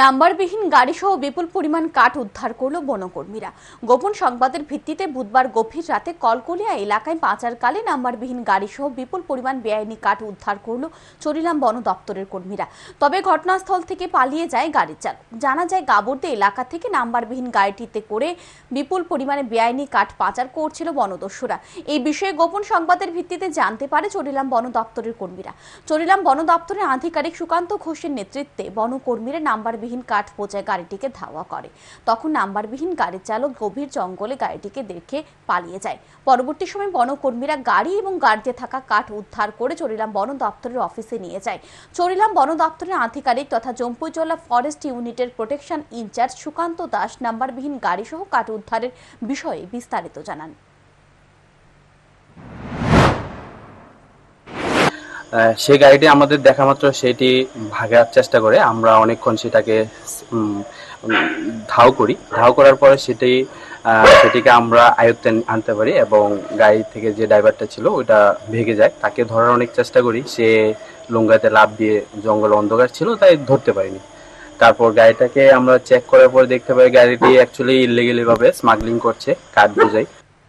নাম্বারবিহীন গাড়িসহ বিপুল পরিমাণ কাঠ উদ্ধার করল বনকর্মীরা। গোপন সংবাদের ভিত্তিতে বুধবার গভীর রাতে কলকলিয়া এলাকায় পাচারকালে নাম্বারবিহীন গাড়িসহ বিপুল পরিমাণ বেআইনি কাঠ উদ্ধার করল চরিলাম বন দপ্তরের কর্মীরা। তবে ঘটনাস্থল থেকে পালিয়ে যায় গাড়ির চালক। জানা যায়, গাবর্দে এলাকা থেকে নাম্বারবিহীন গাড়িটিতে করে বিপুল পরিমাণে বেআইনি কাঠ পাচার করছিল বনদস্যুরা। এই বিষয়ে গোপন সংবাদের ভিত্তিতে জানতে পারে চরিলাম বন দপ্তরের কর্মীরা। চরিলাম বন দপ্তরের আধিকারিক সুকান্ত ঘোষের নেতৃত্বে বনকর্মীরা নাম্বারবিহীন কাঠ বোঝায় গাড়িটিকে ধাওয়া করে। তখন নাম্বারবিহীন গাড়ির চালক গভীর জঙ্গলে গাড়িটিকে দেখে পালিয়ে যায়। পরবর্তী সময় বনকর্মীরা গাড়ি এবং গাড়িতে থাকা কাঠ উদ্ধার করে চরিলাম বন দপ্তরের অফিসে নিয়ে যায়। চরিলাম বন দপ্তরের আধিকারিক তথা জম্পুজলা ফরেস্ট ইউনিটের প্রোটেকশন ইনচার্জ সুকান্ত দাস নাম্বারবিহীন গাড়িসহ কাঠ উদ্ধারের বিষয়ে বিস্তারিত জানান। সেই গাড়িটি আমাদের দেখা মাত্র সেটি ভাগার চেষ্টা করে। আমরা অনেকক্ষণ সেটাকে ধাও করি। ধাও করার পরে সেটি সেটিকে আমরা আয়ত্তে আনতে পারি এবং গাড়ি থেকে যে ড্রাইভারটা ছিল ওইটা ভেঙে যায়। তাকে ধরার অনেক চেষ্টা করি। সে লুঙ্গাতে লাভ দিয়ে জঙ্গল অন্ধকার ছিল, তাই ধরতে পারিনি। তারপর গাড়িটাকে আমরা চেক করার পর দেখতে পাই গাড়িটি অ্যাকচুয়ালি ইলিগেলি ভাবে স্মাগলিং করছে, কাঠ বোঝাই।